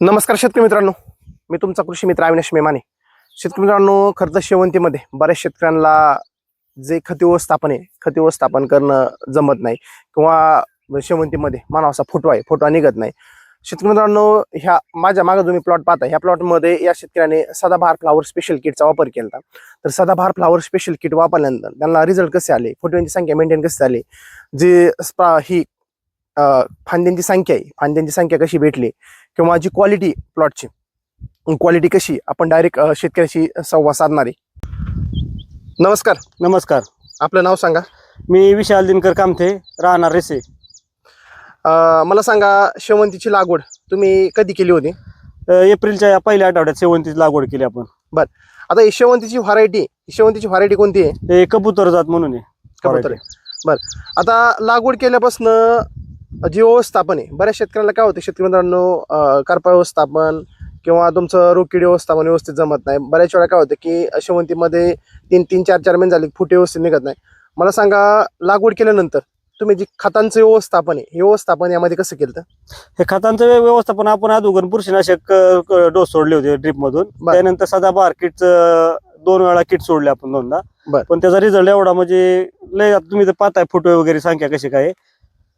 नमस्कार शेतकरी मित्रांनो. मी तुमचा कृषी मित्र अविनाश मेमाने. शेतकरी मित्रांनो खर्च शेवंतीमध्ये बऱ्याच शेतकऱ्यांना जे खत व्यवस्थापन आहे खत व्यवस्थापन करणं जमत नाही किंवा शेवंतीमध्ये मानवाचा फोटो आहे फोटो निघत नाही. शेतकरी मित्रांनो ह्या माझ्या मागे तुम्ही प्लॉट पाहता ह्या प्लॉटमध्ये या शेतकऱ्याने सदाबहार फ्लावर स्पेशल किटचा वापर केला. तर सदाबहार फ्लावर स्पेशल किट वापरल्यानंतर त्यांना रिझल्ट कसे आले? फुटव्यांची संख्या मेंटेन कशी झाली? जे ही फांद्यांची संख्या आहे. फांद्यांची संख्या कशी भेटली? किंवा जी क्वालिटी प्लॉटची क्वालिटी कशी? आपण डायरेक्ट शेतकऱ्याशी संवाद साधणार आहे. नमस्कार. नमस्कार. आपलं नाव सांगा. मी विशाल दिनकर कामथे राहणार रेसे. मला सांगा शेवंतीची लागवड तुम्ही कधी केली होती? एप्रिलच्या या पहिल्या आठवड्यात शेवंतीची लागवड केली आपण. आता ही शेवंतीची व्हरायटी शेवंतीची व्हरायटी कोणती आहे? कबूतर जात म्हणून आहे. कबूतर आहे. बरं. आता लागवड केल्यापासून जे व्यवस्थापन आहे बऱ्याच शेतकऱ्यांना काय होतं शेतकरी मित्रांनो करपा व्यवस्थापन किंवा तुमचं रोकीड व्यवस्थापन व्यवस्थित जमत नाही बऱ्याच वेळा काय होतं की शेवंतीमध्ये तीन तीन चार चार महिने झाले फुटे व्यवस्थित निघत नाही मला सांगा लागवड केल्यानंतर तुम्ही जे खतांचं व्यवस्थापन आहे हे व्यवस्थापन यामध्ये कसं केलं? हे खतांचं व्य- व्यवस्थापन आपण अगोदर बुरशीनाशक डोस सोडले होते ड्रिप मधून बर. त्यानंतर सदाबहार किट दोन वेळा किट सोडले आपण दोनदा. पण त्याचा रिझल्ट एवढा म्हणजे लय तुम्ही तर पाहताय फोटो वगैरे संख्या कशी काय.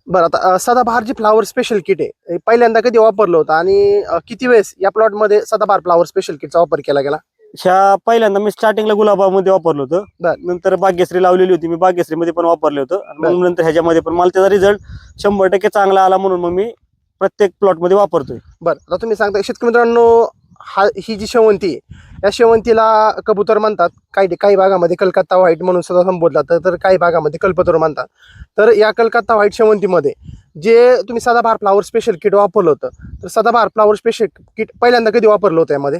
बरं आता सदाबहार जी फ्लावर स्पेशल किट आहे. पहिल्यांदा कधी वापरलं होतं? आणि किती वेळेस या प्लॉटमध्ये सदाबहार फ्लावर स्पेशल किटचा वापर केला गेला? ह्या पहिल्यांदा मी स्टार्टिंगला गुलाबामध्ये वापरलं होतं. बर. नंतर भाग्यश्री लावलेली होती मी भाग्यश्री मध्ये पण वापरले होतं. मग नंतर ह्याच्यामध्ये पण मला त्याचा रिझल्ट शंभर टक्के चांगला आला म्हणून मग मी प्रत्येक प्लॉटमध्ये वापरतोय. बरं आता तुम्ही सांगता शेतकरी मित्रांनो हा ही जी शेवंती आहे या शेवंतीला कबूतर म्हणतात. काही काही भागामध्ये कलकत्ता व्हाईट म्हणून सुद्धा संबोधला तर काही भागामध्ये कल्पतरू म्हणतात. तर या कलकत्ता व्हाईट शेवंतीमध्ये जे तुम्ही सदाबहार फ्लावर स्पेशल किट वापरलं होतं तर सदाबहार फ्लावर स्पेशल किट पहिल्यांदा कधी वापरलं होतं यामध्ये?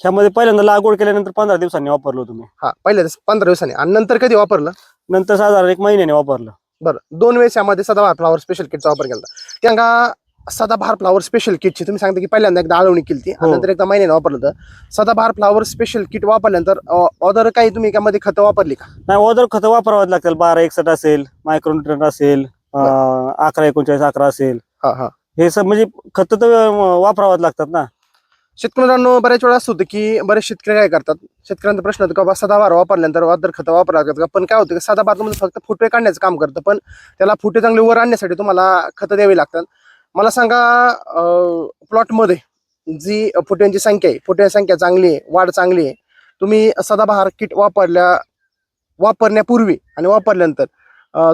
ह्यामध्ये पहिल्यांदा लागवड केल्यानंतर पंधरा दिवसांनी वापरलो तुम्ही हा पहिल्या पंधरा दिवसांनी. आणि नंतर कधी वापरलं? नंतर साधारण एक महिन्याने वापरलं. बरं दोन वेळेस यामध्ये सदाबहार फ्लावर स्पेशल किटचा वापर केला त्यांना सदाबहार फ्लावर स्पेशल किटची तुम्ही सांगता की पहिल्यांदा एकदा आळवणी केली आणि हो. नंतर एकदा महिन्याने वापरलं होतं. सदाबहार फ्लावर स्पेशल किट वापरल्यानंतर अदर काही तुम्ही त्यामध्ये खतं वापरली का? नाही ओदर खतं वापरावं लागतील. बारा एकसठ असेल मायक्रोन्युट्रन असेल अकरा एकोणचाळीस अकरा असेल. हा हा. हे सब म्हणजे खतं तर वापरावं लागतात ना? शेतकरी मित्रांनो बऱ्याच वेळा असं होतं की बरेच शेतकरी काय करतात? शेतकऱ्यांचा प्रश्न होतो की बाबा सदाभार वापरल्यानंतर अदर खतं वापरावं लागतात का? पण काय होतं की तुम्हाला फक्त फुटवे काढण्याचं काम करतं पण त्याला फुटे चांगले वर आणण्यासाठी तुम्हाला खतं द्यावी लागतात. मला सांगा प्लॉटमध्ये जी फुट्यांची संख्या आहे फुट्यांची संख्या चांगली आहे वाढ चांगली आहे तुम्ही सदाबहार किट वापरल्या वापरण्यापूर्वी आणि वापरल्यानंतर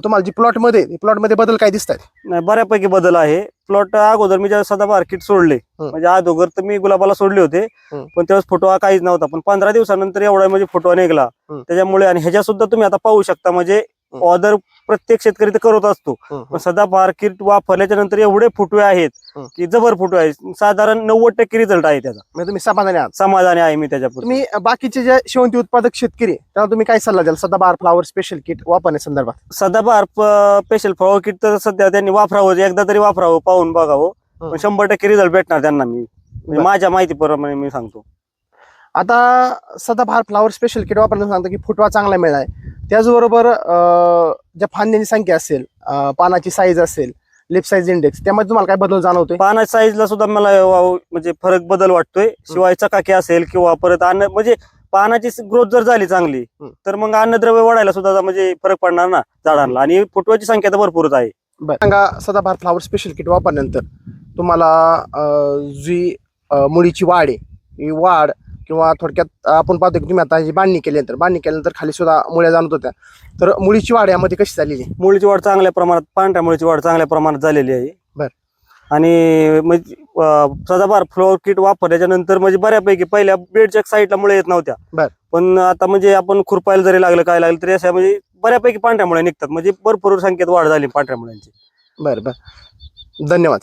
तुम्हाला जी प्लॉटमध्ये प्लॉटमध्ये बदल काय दिसत आहेत नाही बऱ्यापैकी बदल आहे प्लॉट अगोदर मी जेव्हा सदा मार्केट सोडले. म्हणजे अगोदर तर मी गुलाबाला सोडले होते. पण त्यावेळेस फोटो काहीच नव्हता पण पंधरा दिवसानंतर एवढा म्हणजे फोटो निघला. त्याच्यामुळे आणि ह्याच्या सुद्धा तुम्ही आता पाहू शकता म्हणजे. ऑर्डर प्रत्येक शेतकरी तर करत असतो. पण सदा मार्केट वापरल्याच्या नंतर एवढे फुटवे आहेत. की जबर फुटवे आहेत. साधारण नव्वद टक्के रिझल्ट आहे त्याचा. म्हणजे तुम्ही समाधानी आहात. समाधानी आहे मी त्याच्यापूर्वी तुम्ही बाकीचे जे शेवंती उत्पादक शेतकरी आहे, त्यांना तुम्ही काय सल्ला द्याल? सदाबहार फ्लावर स्पेशल किट वापरण्या संदर्भात. सदाबहार स्पेशल फ्लॉवर किट तर सध्या त्यांनी वापरावं एकदा तरी वापरावं पाहून बघावं. शंभर टक्के रिझल्ट भेटणार त्यांना मी. म्हणजे. माझ्या माहितीप्रमाणे मी सांगतो. आता सदाबहार फ्लावर स्पेशल किट वापरण्याचं सांगतो की फुटवा चांगला मिळाला त्याचबरोबर ज्या फांद्यांची संख्या असेल पानाची साईज असेल लिप साईज इंडेक्स त्यामध्ये तुम्हाला काय बदल जाणवतोय? पानाच्या साईजला सुद्धा मला म्हणजे फरक बदल वाटतोय. शिवाय चकाकी असेल किंवा परत अन्न म्हणजे पानाची ग्रोथ जर झाली चांगली. तर मग अन्नद्रव्य वाढायला सुद्धा म्हणजे फरक पडणार ना झाडांना. आणि फुटवाची संख्या तर भरपूरच आहे. सांगा सदाबहार फ्लावर स्पेशल किट वापरल्यानंतर तुम्हाला जी मुळीची वाढ आहे ही वाढ किंवा थोडक्यात आपण पाहतो की तुम्ही आता जी बांधणी केल्यानंतर बांधणी केल्यानंतर खाली सुद्धा मुळ्या जाणवत होत्या. तर मुळीची वाढ यामध्ये कशी झालेली? मुळीची वाढ चांगल्या प्रमाणात पांढऱ्या मुळीची वाढ चांगल्या प्रमाणात झालेली आहे. बर. आणि म्हणजे अं, सदाबहार फ्लोअर किट वापरल्याच्या नंतर म्हणजे बऱ्यापैकी पहिल्या बेडच्या साईडला मुळे येत नव्हत्या. बर. पण आता म्हणजे आपण खुरपायला जरी लागलं काय लागलं तरी अशा म्हणजे बऱ्यापैकी पांढऱ्या मुळे निघतात. म्हणजे भरपूर संख्येत वाढ झाली पांढऱ्या मुळ्यांची. बरं बरं. धन्यवाद.